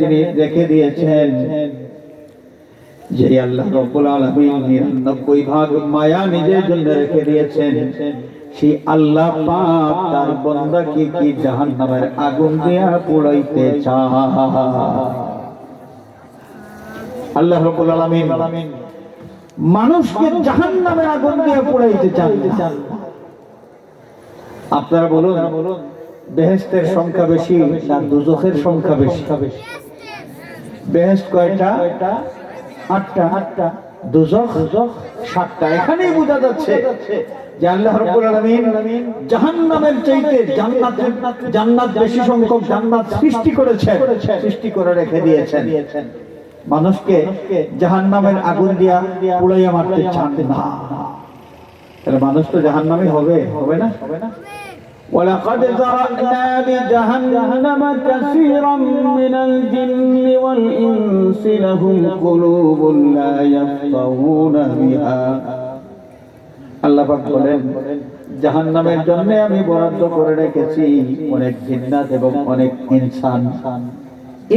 তিনি রেখে দিয়েছেন যে আল্লাহ রব্বুল আলামিন নিরানব্বই ভাগ মায়া নিজের জন্য রেখে দিয়েছেন। সেই আল্লাহ পাক তার বান্দাকে কি জাহান্নামের আগুন দিয়া পুড়াইতে চায়? আল্লাহ রব্বুল আলামিন মানুষকে জাহান্নামের আগুন দিয়ে পুড়াইতে চান। আপনারা বলুন বেহেস্তের সংখ্যা বেশি না দুজখের সংখ্যা বেশি? বেহেস্ত কয়টা? আটটা। আটটা। দুজখ সাতটা। এখানেই বোঝা যাচ্ছে যে আল্লাহ রাব্বুল আলামিন জাহান্নামের চাইতে জান্নাতের জান্নাত বেশি সংখ্যক জান্নাত সৃষ্টি করেছেন। সৃষ্টি করে রেখে দিয়েছেন। মানুষকে জাহান্নামের আগুন দিয়া পুড়াইয়া মারতে চান না। তাহলে মানুষ তো জাহান্নামই হবে হবে না? হবে না। ولقد ذرأنا لجهنم كثيرا من الجن والإنس لهم قلوب لا يفقهون بها আল্লাহ পাক বলেন জাহান্নামের জন্য আমি বরাদ্দ করে রেখেছি অনেক জিন্নাত এবং অনেক ইনসান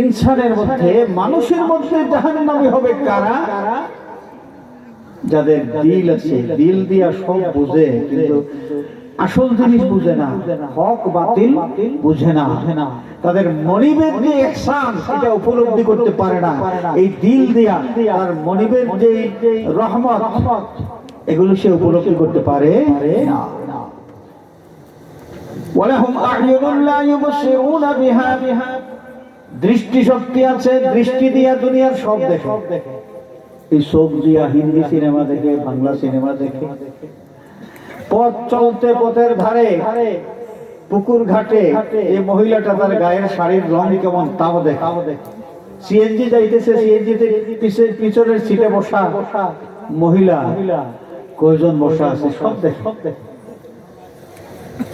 ইনসানের মধ্যে মানুষের মধ্যে জাহান্নামী হবে কারা যাদের দিল আছে দিল দিয়া সব বুঝে কিন্তু আসল জিনিস বুঝে না। হক বাতিল বুঝে না। তাদের মনিবের যে একসান সেটা উপলব্ধি করতে পারে না। এই দিল দিয়া আর মনিবের যে রহমত এগুলো সে উপলব্ধি করতে পারে ওয়ালাহুম লা বিহা। দৃষ্টি শক্তি আছে দৃষ্টি দিয়া দুনিয়ার সব দেখে। এই দিয়া হিন্দি সিনেমা দেখে বাংলা সিনেমা দেখে। পথ চলতে পথের ধারে পুকুর ঘাটে এই মহিলাটা তার গায়ের শাড়ির রং কেমন তাও দেখে। সিএনজি যাইতেছে সিএনজি তে পিছে পিছনের সিটে বসা মহিলা। কয়জন বসা আছে? সব দেখে।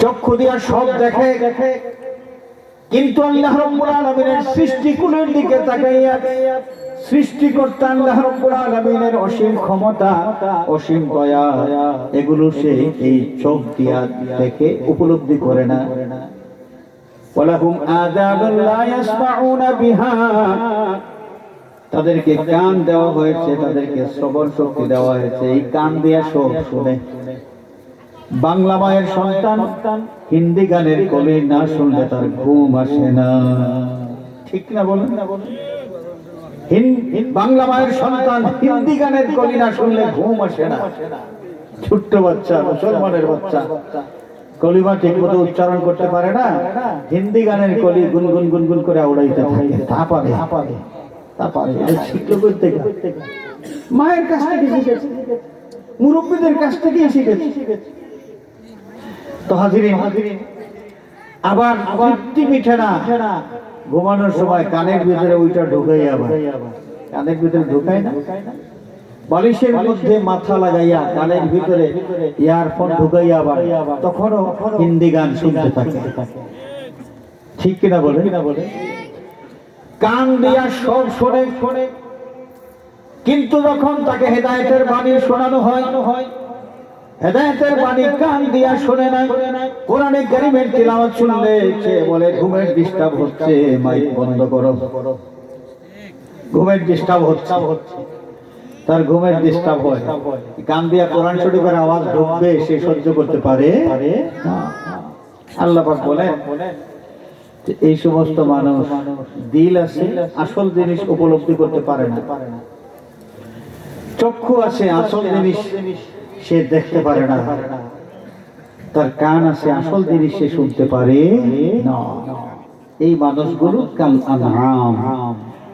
চক্ষু দিয়া সব দেখে দেখে। কিন্তু আল্লাহ রাব্বুল আলামিনের সৃষ্টিকুলের দিকে তাকাইয়া সৃষ্টিকর্তা আল্লাহ রাব্বুল আলামিনের অসীম ক্ষমতা, অসীম দয়া, এগুলো সে এই চোখ দিয়া দেখে উপলব্ধি করে না। ওয়ালাহুম আযাবুন লা ইয়াসমাউনা বিহা। তাদেরকে কান দেওয়া হয়েছে, তাদেরকে শ্রবণ শক্তি দেওয়া হয়েছে। এই কান দিয়া সব শুনে। বাংলা মায়ের সন্তান, হিন্দি গানের কলি না শুনলে তার ঘুম আসে না। ঠিক না বলেন? না বলেন বাংলা মায়ের সন্তান, হিন্দি গানের কলি না শুনলে ঘুম আসে না। ছোট্ট বাচ্চা, মুসলমানের বাচ্চা। কলিমা ঠিক মতো উচ্চারণ করতে পারে না। হিন্দি গানের কলি গুনগুন গুনগুন করে উড়াইতে থাকে। তা পারে। তা পারে। আর শিখলো করতে মায়ের কাছ থেকে শিখেছে। মুরব্বীদের কাছ থেকে শিখেছে। তো হাজিরিন আবার তৃপ্তি মিঠে না ঘুমানোর সময় কানের ভিতরে ওইটা ঢুকাই আবার। কানের ভিতরে ঢুকায় না? বালিশের মধ্যে মাথা লাগাইয়া কানের ভিতরে ইয়ারফোন ঢুকাইয়া আবার তখনও হিন্দি গান শুনতে থাকে। ঠিক কিনা বলে কিনা বলে কান দিয়া সব শোনে শোনে কিন্তু যখন তাকে হেদায়েতের বাণী শোনানো হয় হয় হেদায়েতের বাণী কান দিয়া শুনে নাই। কোরআনে কারিমের তিলাওয়াত শুনলে সে বলে, ঘুমের ডিস্টার্ব হচ্ছে, মাইক বন্ধ করো। ঘুমের ডিস্টার্ব হচ্ছে। তার ঘুমের ডিস্টার্ব হয়। কান দিয়া কোরআন শরীফের আওয়াজ ঢুকবে, সে সহ্য করতে পারে। আল্লাহ পাক বলেন এই সমস্ত মানুষ দিল আছে, আসল জিনিস উপলব্ধি করতে পারে না। চক্ষু আছে, আসল জিনিস সে দেখতে পারে না। তার কান আছে, আসল জিনিস সে শুনতে পারে না। এই মানুষগুলো কাল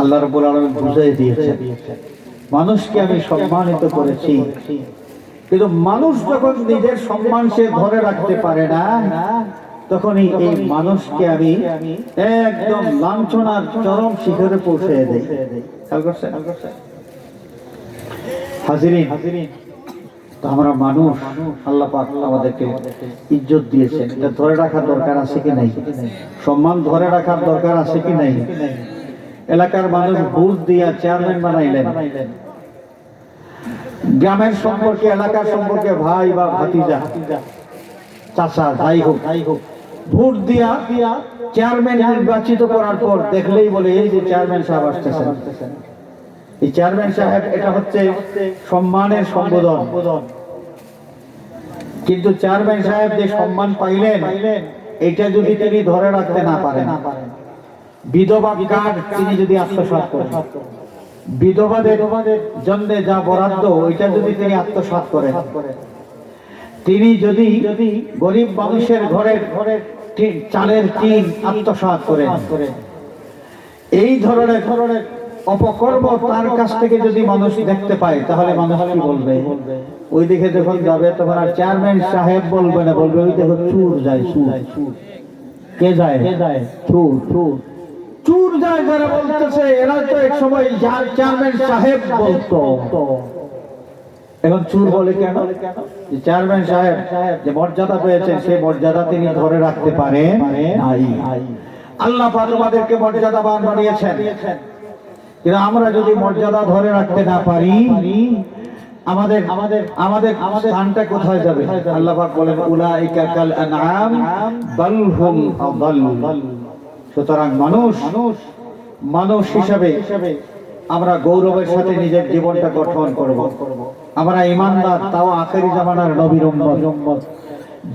আল্লাহ রাব্বুল আলামিন বুঝাই দিয়েছেন, মানুষকে আমি সম্মানিত করেছি, কিন্তু মানুষ যখন নিজের সম্মান সে ধরে রাখতে পারে না, তখনই এই মানুষকে আমি একদম লাঞ্ছনার চরম শিখরে পৌঁছে দেই। হাজিরিন, তো আমরা মানুষ, আল্লাহ পাক আমাদেরকে ইজ্জত দিয়েছেন। এটা ধরে রাখার দরকার আছে কি নাই? সম্মান ধরে রাখার দরকার আছে কি নাই? এলাকার মানুষ ভোট দিয়া চেয়ারম্যান বানাইলেন। গ্রামের সম্পর্কে, এলাকার সম্পর্কে ভাই বা ভাতিজা, চাচা যাই হোক যাই হোক ভোট দিয়া চেয়ারম্যান নির্বাচিত করার পর দেখলেই বলে, এই যে চেয়ারম্যান সাহেব আসতেছেন। এই চেয়ারম্যান সাহেব, এটা হচ্ছে সম্মানের সম্বোধন। কিন্তু চেয়ারম্যান সাহেব যে সম্মান পাইলেন, এটা যদি তিনি ধরে রাখতে না পারেন বিধবা কার্ড তিনি যদি আত্মসাৎ করেন? বিধবাদের জন্য যা বরাদ্দ ওইটা যদি তিনি আত্মসাৎ করেন। তিনি যদি যদি গরিব মানুষের ঘরের ঘরের চালের টিন আত্মসাৎ করেন। এই ধরনের ধরনের অপকর্ম তার কাছ থেকে যদি মানুষ দেখতে পায় তাহলে মানুষ কি বলবে? ওই দিকে যখন যাবে তখন আর চেয়ারম্যান সাহেব বলবে না বলবে ওই দেখো চুর যায় চুর। কে যায়? কে যায়? চুর। চুর। চুর যায় যারা বলতেছে, এরা তো এক সময় যার চেয়ারম্যান সাহেব বলতো। এখন চুর বলে কেন? চেয়ারম্যান সাহেব যে মর্যাদা পেয়েছেন, সেই মর্যাদা তিনি ধরে রাখতে পারেন নাই। আল্লাহ আমাদেরকে মর্যাদাবান বানিয়েছেন। কিন্তু আমরা যদি মর্যাদা ধরে রাখতে না পারি আমাদের আমাদের আমাদের আমাদের স্থানটা কোথায় যাবে? আল্লাহ পাক বলেন, উলাইকা কাল আনআম, বাল হুম আদাল। সুতরাং মানুষ মানুষ মানুষ হিসাবে আমরা গৌরবের সাথে নিজের জীবনটা গঠন করব। আমরা ইমানদার, তাও আখেরি জামানার নবীর উম্মত।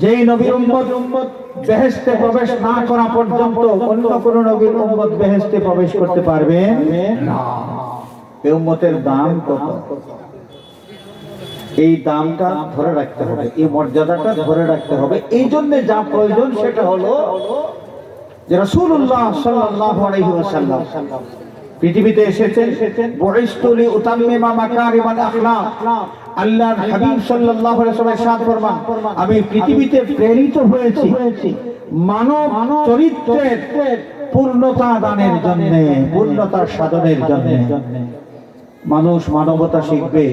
যেই নবীর উম্মত উম্মত প্রবেশ না করা পর্যন্ত অন্য কোন নবীর উম্মত প্রবেশ করতে পারবে না। উম্মতের দাম কত? এই দামটা ধরে রাখতে হবে, এই মর্যাদাটা ধরে রাখতে হবে। এই জন্য যা প্রয়োজন সেটা হলো যে রাসূলুল্লাহ সাল্লাল্লাহু আলাইহি ওয়াসাল্লাম পৃথিবীতে এসেছেন, বুইস্তুলি উতাম্মিমা মাকারিমাল আখলাক। আল্লাহর হাবিব সাল্লাল্লাহু আলাইহি ওয়াসাল্লাম সাদ ফরমান, আমি পৃথিবীতে প্রেরিত হয়েছি মানব চরিত্রের পূর্ণতা দানের জন্য, পূর্ণতা সাধনের জন্য। মানুষ মানবতা শিখবে,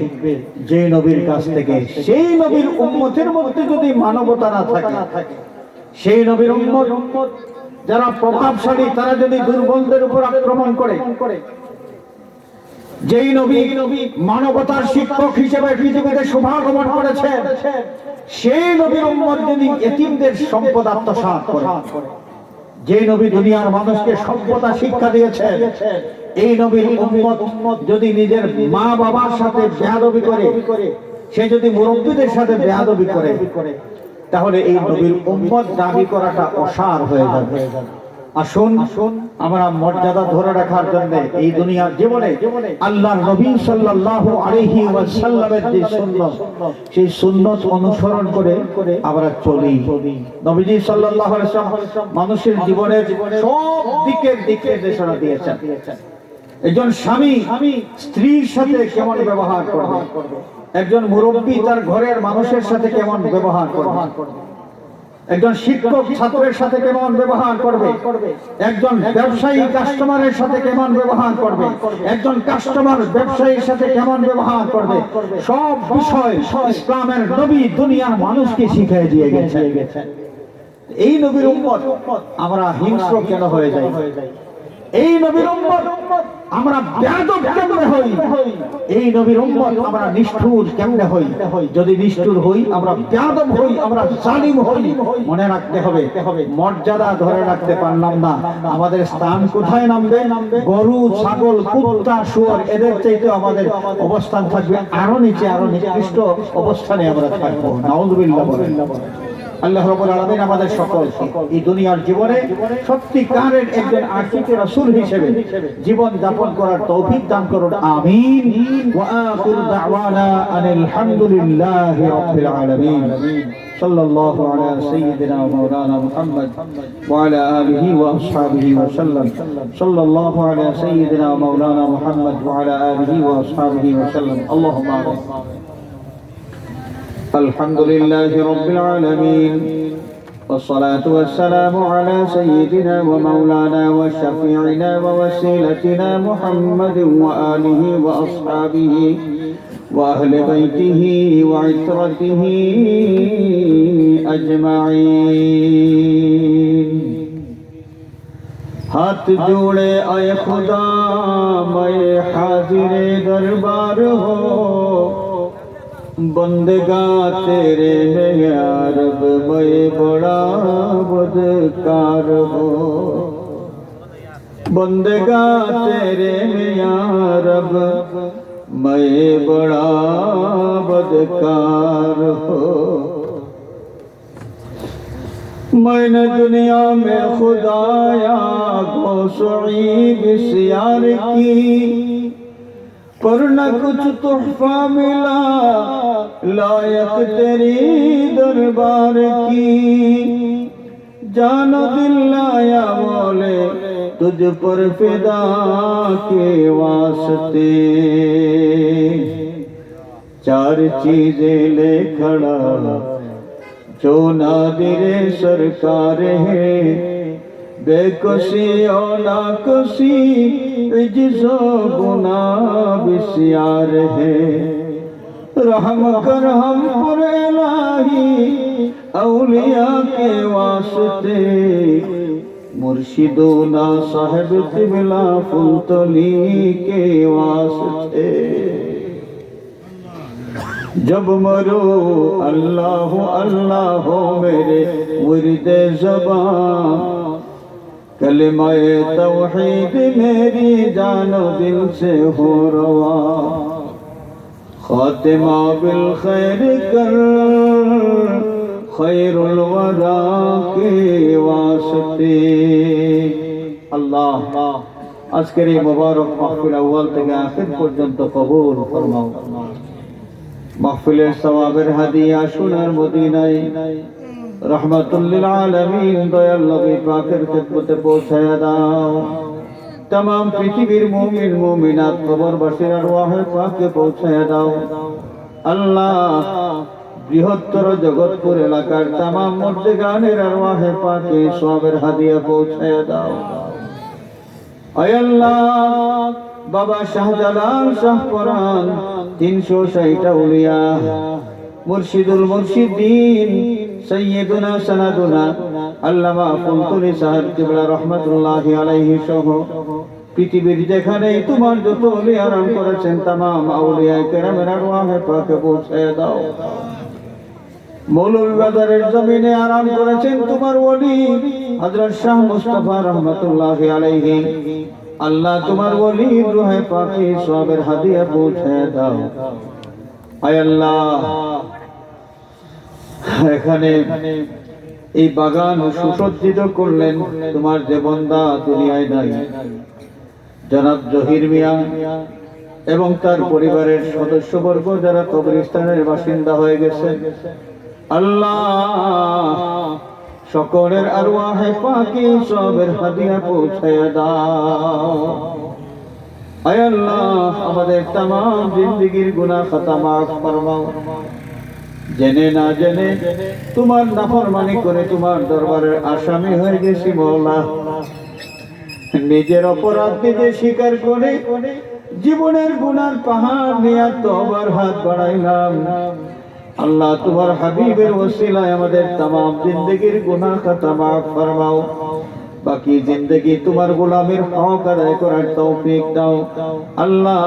যে নবীর কাছ থেকে, সেই নবীর উম্মতের মধ্যে যদি মানবতা না থাকে, সেই নবীর উম্মত যারা প্রভাবশালী তারা যদি দুর্বলদের উপর আক্রমণ করে, যেই নবী মানবতার শিক্ষক হিসেবে পৃথিবীতে শুভাগমন করেছেন সেই নবীর উম্মত যদি এতিমদের সম্পদ আত্মসাৎ করে যে নবী দুনিয়ার মানুষকে সভ্যতা শিক্ষা দিয়েছে, এই নবীর উম্মত যদি নিজের মা বাবার সাথে বেয়াদবি করে, সে যদি মুরব্বীদের সাথে বেয়াদবি করে তাহলে এই নবীর উম্মত দাবি করাটা অসার হয়ে যাবে। আসুন, আমরা মর্যাদা ধরে রাখার জন্য এই দুনিয়ার জীবনে আল্লাহর নবী সাল্লাল্লাহু আলাইহি ওয়াসাল্লামের যে সুন্নাত, সেই সুন্নাত অনুসরণ করে আমরা চলি। নবীজি সাল্লাল্লাহু আলাইহি ওয়াসাল্লাম মানুষের জীবনের সব দিকের দিকে নির্দেশনা দিয়েছেন। একজন স্বামী স্ত্রীর সাথে কেমন ব্যবহার করবে? একজন মুরব্বী তার ঘরের মানুষের সাথে কেমন ব্যবহার করবে? একজন শিক্ষক ছাত্রের সাথে কেমন ব্যবহার করবে? একজন ব্যবসায়ী কাস্টমারের সাথে কেমন ব্যবহার করবে? একজন কাস্টমার ব্যবসায়ীর সাথে কেমন ব্যবহার করবে? সব বিষয় ইসলামের নবী দুনিয়ার মানুষকে শিখিয়ে দিয়ে গেছে। এই নবীর উম্মত আমরা হিংস্র কেন হয়ে যাই? এই নবীর মর্যাদা ধরে রাখতে পারলাম না। আমাদের স্থান কোথায় নামবে? গরু, ছাগল, কুত্তা, শুয়োর, এদের চাইতে আমাদের অবস্থান থাকবে আরও নিচে, আরও নিকৃষ্ট অবস্থানে আমরা থাকব। আল্লাহ রবুল আলমিন আমাদের সকল এই দুনিয়ার জীবনে সত্যিকারের একজন আশিক রাসূল হিসেবে জীবন যাপন করার তৌফিক দান করুন। আমিন। ওয়া আখির দাওয়ানা আনিল হামদুলিল্লাহি রাব্বিল আলামিন। সাল্লাল্লাহু আলা সাইয়্যিদিনা ওয়া মাওলানা মুহাম্মদ ওয়া আলা আলিহি ওয়া আসহাবিহি ওয়া সাল্লাম। সাল্লাল্লাহু আলা সাইয়্যিদিনা ওয়া মাওলানা মুহাম্মদ ওয়া আলা আলিহি ওয়া আসহাবিহি ওয়া সাল্লাম। আল্লাহুম্মা الحمد لله رب العالمين. والصلاة والسلام على سيدنا ومولانا وشفيعنا ووسيلتنا محمد وآله وأصحابه وأهل بيته وعترته أجمعين. ہاتھ جوڑے اے خدا میں حاضر دربار ہو بندگا تیرے میں یا رب بڑا بدکار ہو۔ بندگا تیرے میں یا رب بڑا بدکار ہو۔ میں نے دنیا میں خدایا کو سعید سیار کی۔ پر نہ کچھ تحفہ ملا لائق تیری دربار کی جان دل لایا بولے تجھ پر فدا کے واسطے چار چیزیں لے کھڑا جو نادر سرکار ہے बेकसी और नाकसी इज्जो गुना बिस्यार है रहम कर हम पर इलाही औलिया के वास्ते मुर्शिदो ना साहेब तिबला फुलतली के वास्ते जब मरो अल्लाह अल्लाह मेरे मुर्द जबान کلمہ توحید میری جان و دل سے ہو روا۔ خاتمہ بالخیر کر، خیر الورا کے واسطے۔ اللہ، عسکری مبارک محفل اول تک آخر پر پرجنت قبول فرماؤ۔ محفل سوابر ہدیہ شنر مدینہ۔ রহমতুল্লিল আলমিন দয়াল নবী পাকের খেদমতে পৌঁছায়া দাও। তাম পৃথিবীর মুমিন, মুমিনাত কবরবাসীর আরওয়াহে পাকে পৌঁছায়া দাও। আল্লাহ বৃহত্তর জগৎপুর এলাকার তামাম মধ্যে গানের আরওয়াহে পাকে সবের হাদিয়া পৌঁছায়া দাও। আল্লাহ, বাবা শাহজালাল শাহপরান তিনশো সাইটা উলিয়া মুর্শিদুল মুর্শিদ্দিন সৈয়দুনা সনাদুনা আল্লামা ফুলতুলি সাহেব কিবলা রহমতুল্লাহ আলাইহি সহ পৃথিবীর যেখানেই তোমার যত আরাম করেছেন তামাম আউলিয়া কেরামের আরওয়াহে পাকে পৌঁছায় দাও। মৌলভী বাজারের জমিনে আরাম করেছেন তোমার ওলি হযরত শাহ মুস্তাফা রহমতুল্লাহ আলাইহি। আল্লাহ তোমার ওলি রুহে পাখি সবের হাদিয়া পৌঁছে দাও। আয় আল্লাহ এখানে এই বাগান সুসজ্জিত করলেন তোমার যে বন্দা দুনিয়ায় নাই। জনাব জহির মিয়া এবং তার পরিবারের সদস্যবর্গ যারা কবরিস্তানের বাসিন্দা হয়ে গেছে। আল্লাহ সকলের আরওয়াহে পাকি সবের হাতিয়া পৌঁছায় দা আল্লাহ, আমাদের তাম জিন্দিগির গুণা খাতা মাফ ফরমাও। জেনে না জেনে তোমার নাফরমানি করে তোমার দরবারের আসামি হয়ে গেছি মৌলা। নিজের অপরাধ নিজে স্বীকার করে জীবনের গুনার পাহাড় নিয়ে তোবার হাত বাড়াইলাম। আল্লাহ তোমার হাবিবের ওসিলায় আমাদের তামাম জিন্দগির গুনাহ খাতা মাফ ফরমাও। বাকি জিন্দগি তোমার গোলামের হক আদায় করার তৌফিক দাও। আল্লাহ,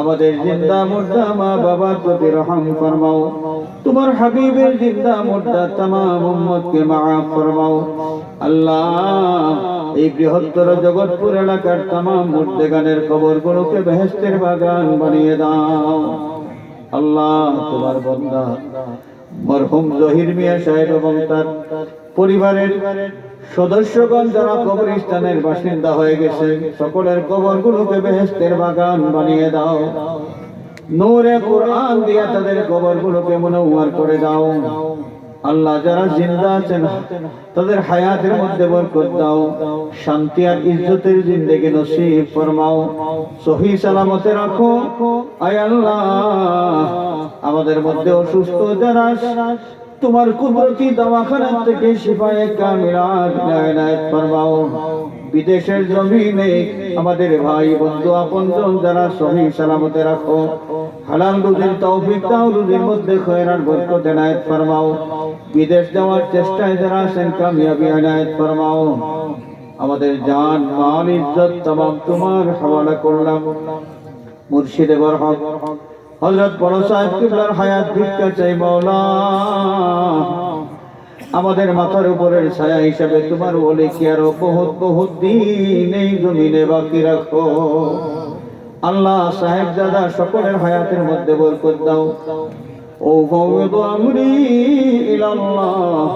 আমাদের জিন্দা মুর্দা মা বাবার প্রতি রহম ফরমাও। তোমার হাবিবের জিন্দা মুর্দা তামাম উম্মতকে মাফ ফরমাও। আল্লাহ, এই বৃহত্তর জগৎপুর এলাকার তামাম মুর্দেগানের কবরগুলোকে বেহেস্তের বাগান বানিয়ে দাও। আল্লাহ, তোমার বন্দা মরহুম জহির মিয়া সাহেব এবং তার পরিবারের সদস্যগণ যারা কবরস্থানের বাসিন্দা হয়ে গেছে, সকলের কবরগুলোকে বেহেস্তের বাগান বানিয়ে দাও। নূরে কোরআন দিয়া তাদের কবরগুলোকে মনোয়ার করে দাও। আল্লাহ যারা জিন্দা আছেন, তাদের হায়াতের মধ্যে বরকত দাও। শান্তি আর ইজ্জতের জিন্দেগি নসিব ফরমাও। সহি সালামতে রাখো। আয় আল্লাহ, আমাদের মধ্যে অসুস্থ যারা তোমার কুদরতি দওয়াখানা থেকে শিফায়ে কামিলাত ইনায়াত ফরমাও, বিদেশের জমিনে আমাদের ভাই, বন্ধু, আপনজন যারা সহি সালামতে রাখো, হালাল রুজির তৌফিক দাও, রুজির মধ্যে খয়রার বরকত এনায়েত ফরমাও, বিদেশ যাওয়ার চেষ্টায় যারা আছেন, কামিয়াবি এনায়েত ফরমাও, আমাদের জান মাল ইজ্জত, তমাম তোমার হাওয়ালা করলাম। মুর্শিদে বরহক। হযরত বড় সাহেব কিবলার হায়াত ভিক্ষা চাই, মাওলা। আমাদের মাথার উপরের ছায়া হিসাবে তোমার বলে কি আরও বহুত বহুত দিন এই জমিনে বাকি রাখো? আল্লাহ সাহেব দাদা সকলের হায়াতের মধ্যে বরকত দাও। ও ফাওয়াদু আমরি ইলাল্লাহ,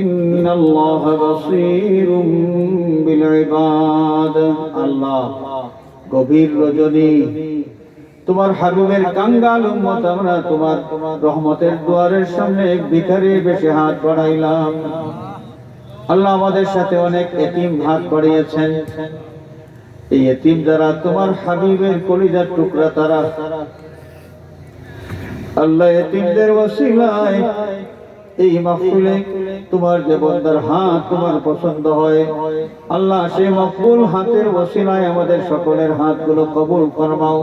ইন্নাল্লাহ বাসীরুম বিল ইবাদ। আল্লাহ গভীর রজনী তোমার হাবিবের কাঙ্গাল উম্মত, আমরা তোমার রহমতের দুয়ারের সামনে ভিখারি বেশি হাত বাড়াইলাম। আল্লাহ আমাদের সাথে অনেক এতিম হাত বাড়িয়েছেন। এই এতিম যারা তোমার হাবিবের কলিজার টুকরা তারা। আল্লাহ এতিমদের ওসিলায় এই মাহফিলে তোমার যে বন্দার হাত তোমার পছন্দ হয়, আল্লাহ সেই মকবুল হাতের ওসিলায় আমাদের সকলের হাতগুলো কবুল ফরমাও।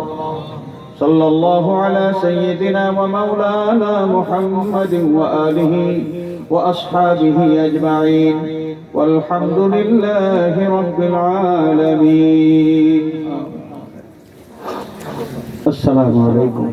صلى الله على سيدنا ومولانا محمد وآله وأصحابه أجمعين. والحمد لله رب العالمين. السلام عليكم.